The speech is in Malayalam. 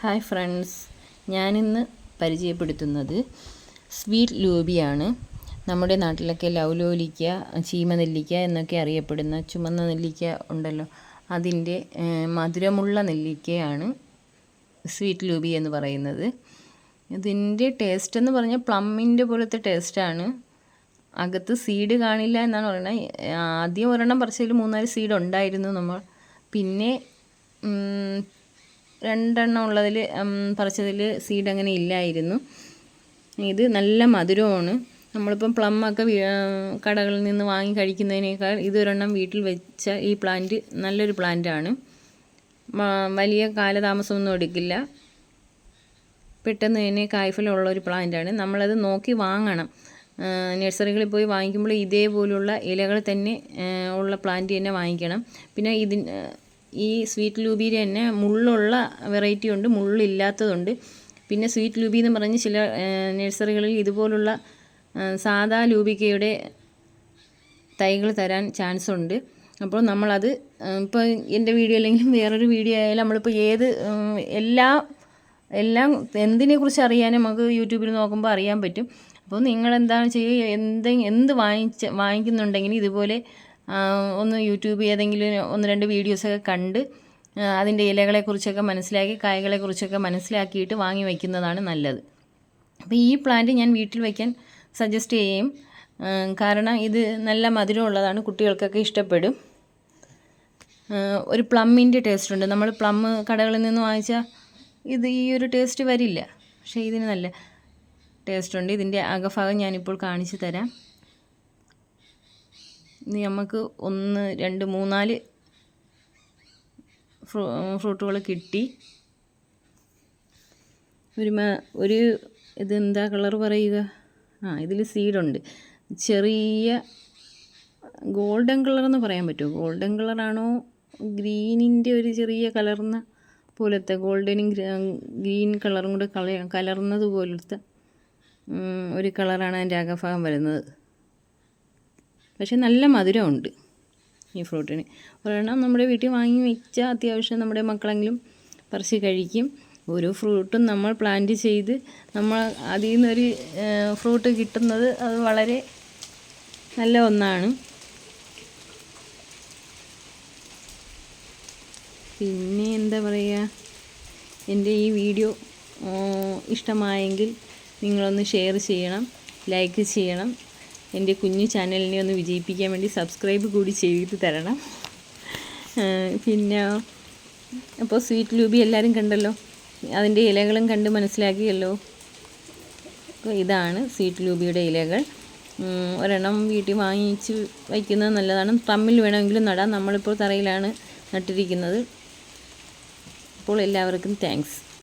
Hi friends. ഞാനിന്ന് പരിചയപ്പെടുത്തുന്നത് സ്വീറ്റ് ലൂബിയാണ്. നമ്മുടെ നാട്ടിലൊക്കെ ലൗലോലിക്ക ചീമ നെല്ലിക്ക എന്നൊക്കെ അറിയപ്പെടുന്ന ചുമന്ന നെല്ലിക്ക ഉണ്ടല്ലോ. അതിന്റെ മധുരമുള്ള നെല്ലിക്കയാണ് സ്വീറ്റ് ലൂബി എന്ന് പറയുന്നത്. ഇതിന്റെ ടേസ്റ്റ് എന്ന് പറഞ്ഞാൽ പ്ലമ്മിന്റെ പോലത്തെ ടേസ്റ്റാണ് അകത്ത് സീഡ് കാണില്ല എന്നാണ് പറയുന്നത്. ആദ്യം ഒരെണ്ണം പറിച്ചതിൽ മൂന്നാൽ സീഡ് ഉണ്ടായിരുന്നു നമ്മൾ. പിന്നെ രണ്ടെണ്ണം ഉള്ളതിൽ പറിച്ചതിൽ സീഡ് അങ്ങനെ ഇല്ലായിരുന്നു. ഇത് നല്ല മധുരമാണ്. നമ്മളിപ്പം പ്ലമ്മൊക്കെ കടകളിൽ നിന്ന് വാങ്ങി കഴിക്കുന്നതിനേക്കാൾ ഇതൊരെണ്ണം വീട്ടിൽ വെച്ച ഈ പ്ലാന്റ് നല്ലൊരു പ്ലാന്റാണ് വലിയ കാലതാമസമൊന്നും എടുക്കില്ല. പെട്ടെന്ന് തന്നെ കായ്ഫലമുള്ള ഒരു പ്ലാന്റാണ് നമ്മളത് നോക്കി വാങ്ങണം. നഴ്സറികളിൽ പോയി വാങ്ങിക്കുമ്പോൾ ഇതേപോലുള്ള ഇലകൾ തന്നെ ഉള്ള പ്ലാന്റ് തന്നെ വാങ്ങിക്കണം. പിന്നെ ഇതിന് ഈ സ്വീറ്റ് ലൂബിയിൽ തന്നെ മുള്ളുള്ള വെറൈറ്റി ഉണ്ട് മുള്ളില്ലാത്തതുണ്ട്. പിന്നെ സ്വീറ്റ് ലൂബി എന്ന് പറഞ്ഞ് ചില നഴ്സറികളിൽ ഇതുപോലുള്ള സാധാ ലൂബിക്കയുടെ തൈകൾ തരാൻ ചാൻസ് ഉണ്ട്. അപ്പോൾ നമ്മളത് ഇപ്പോൾ എന്റെ വീഡിയോ അല്ലെങ്കിൽ വേറൊരു വീഡിയോ ആയാലും നമ്മളിപ്പോൾ ഏത് എല്ലാ എല്ലാം എന്തിനെക്കുറിച്ച് അറിയാനും നമുക്ക് യൂട്യൂബിൽ നോക്കുമ്പോൾ അറിയാൻ പറ്റും. അപ്പോൾ നിങ്ങൾ എന്താണ് ചെയ്യുക എന്ത് എന്ത് വാങ്ങിച്ച വാങ്ങിക്കുന്നുണ്ടെങ്കിൽ ഇതുപോലെ ഒന്ന് യൂട്യൂബ് ഏതെങ്കിലും ഒന്ന് രണ്ട് വീഡിയോസൊക്കെ കണ്ട് അതിന്റെ ഇലകളെക്കുറിച്ചൊക്കെ മനസ്സിലാക്കി കായകളെക്കുറിച്ചൊക്കെ മനസ്സിലാക്കിയിട്ട് വാങ്ങി വയ്ക്കുന്നതാണ് നല്ലത്. അപ്പോൾ ഈ പ്ലാന്റ് ഞാൻ വീട്ടിൽ വയ്ക്കാൻ സജസ്റ്റ് ചെയ്യും. കാരണം ഇത് നല്ല മധുരമുള്ളതാണ് കുട്ടികൾക്കൊക്കെ ഇഷ്ടപ്പെടും. ഒരു പ്ലമ്മിന്റെ ടേസ്റ്റ് ഉണ്ട്. നമ്മൾ പ്ലം കടകളിൽ നിന്ന് വാങ്ങിച്ചാൽ ഇത് ഈ ഒരു ടേസ്റ്റ് വരില്ല. പക്ഷേ ഇതിന് നല്ല ടേസ്റ്റ് ഉണ്ട്. ഇതിന്റെ അകഭാഗം ഞാനിപ്പോൾ കാണിച്ചു തരാം. ഇനി നമുക്ക് ഒന്ന് രണ്ട് മൂന്നാൽ ഫ്രൂ ഫ്രൂട്ടുകൾ കിട്ടി. ഒരു ഒരു ഇതെന്താ കളർ പറയുക? ആ ഇതിൽ സീഡുണ്ട്. ചെറിയ ഗോൾഡൻ കളർ എന്ന് പറയാൻ പറ്റുമോ? ഗോൾഡൻ കളറാണോ ഗ്രീനിന്റെ ഒരു ചെറിയ കലർന്ന പോലത്തെ ഗോൾഡനും ഗ്രീൻ കളറും കൂടെ കല കലർന്നത് പോലത്തെ ഒരു കളറാണ് അതിന്റെ അകഭാഗം വരുന്നത്. പക്ഷേ നല്ല മധുരമുണ്ട് ഈ ഫ്രൂട്ടിന്. ഒരെണ്ണം നമ്മുടെ വീട്ടിൽ വാങ്ങി വെച്ചാൽ അത്യാവശ്യം നമ്മുടെ മക്കളെങ്കിലും പറിച്ച് കഴിക്കും. ഓരോ ഫ്രൂട്ടും നമ്മൾ പ്ലാന്റ് ചെയ്ത് നമ്മൾ അതിൽ നിന്നൊരു ഫ്രൂട്ട് കിട്ടുന്നത് അത് വളരെ നല്ല ഒന്നാണ്. പിന്നെ എന്താ പറയുക? എന്റെ ഈ വീഡിയോ ഇഷ്ടമായെങ്കിൽ നിങ്ങളൊന്ന് ഷെയർ ചെയ്യണം ലൈക്ക് ചെയ്യണം. എന്റെ കുഞ്ഞു ചാനലിനെ ഒന്ന് വിജയിപ്പിക്കാൻ വേണ്ടി സബ്സ്ക്രൈബ് കൂടി ചെയ്ത് തരണം. പിന്നെ അപ്പോൾ സ്വീറ്റ് ലൂബി എല്ലാവരും കണ്ടല്ലോ? അതിന്റെ ഇലകളും കണ്ട് മനസ്സിലാക്കിയല്ലോ? അപ്പോൾ ഇതാണ് സ്വീറ്റ് ലൂബിയുടെ ഇലകൾ. ഒരെണ്ണം വീട്ടിൽ വാങ്ങിച്ച് വയ്ക്കുന്നത് നല്ലതാണ്. തമ്മിൽ വേണമെങ്കിലും നടാം. നമ്മളിപ്പോൾ തറയിലാണ് നട്ടിരിക്കുന്നത്. അപ്പോൾ എല്ലാവർക്കും താങ്ക്സ്.